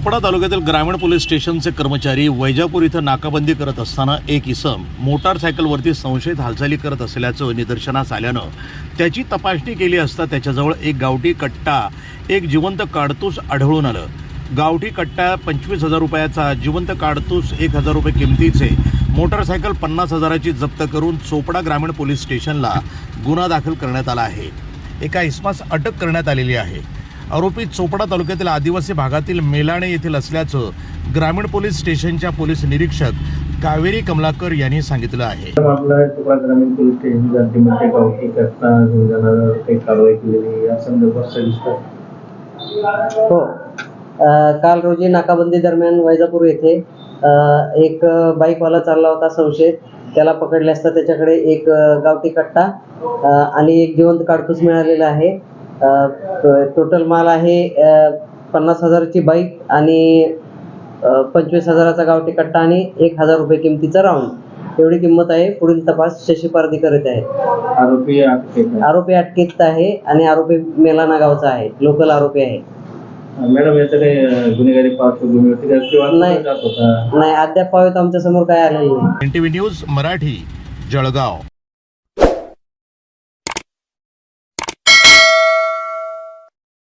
चोपडा तालुक्यातील ग्रामीण पोलीस स्टेशनचे कर्मचारी वैजापूर इथं नाकाबंदी करत असताना एक इसम मोटारसायकलवरती संशयित हालचाली करत असल्याचं निदर्शनास आल्यानं त्याची तपासणी केली असता त्याच्याजवळ एक गावठी कट्टा एक जिवंत काडतूस आढळून आलं. गावठी कट्टा पंचवीस हजार रुपयाचा जिवंत काडतूस एक हजार रुपये किमतीचे. मोटारसायकल पन्नास हजाराची जप्त करून चोपडा ग्रामीण पोलीस स्टेशनला गुन्हा दाखल करण्यात आला आहे. एका इसमास अटक करण्यात आलेली आहे. आरोपी चोपडा तालुक्यातील आदिवासी भागातील मेलाणे येथील असल्याचं ग्रामीण पोलीस स्टेशनच्या पोलीस निरीक्षक कावेरी कमलाकर यांनी सांगितलं आहे. ग्रामीण पोलीस स्टेशन हो. काल रोजी नाकाबंदी दरम्यान वैजापूर येथे एक बाईकवाला चालला होता संशयित. त्याला पकडले असता त्याच्याकडे एक गावठी कट्टा आणि एक जिवंत काडतूस मिळालेला आहे. टोटल माल आहे पन्नास हजाराची बाईक आणि पंचवीस हजाराचा गावठी कट्टा आणि एक हजार रुपये किमतीचा राऊंड एवढी किंमत आहे पुढील तपास शशी पारधी करीत आहेत. आरोपी अटकेत आहे. आरोपी अटकेत आहे आणि आरोपी मेलाना गावचा आहे लोकल आरोपी आहे. मॅडम याचं काही गुन्हेगारी पार्श्वभूमी होती का किंवा नाही. कुठं जात होता? नाही अद्याप पाहत आमच्यासमोर काय आलेलं नाही. N T V news Marathi Jalgaon.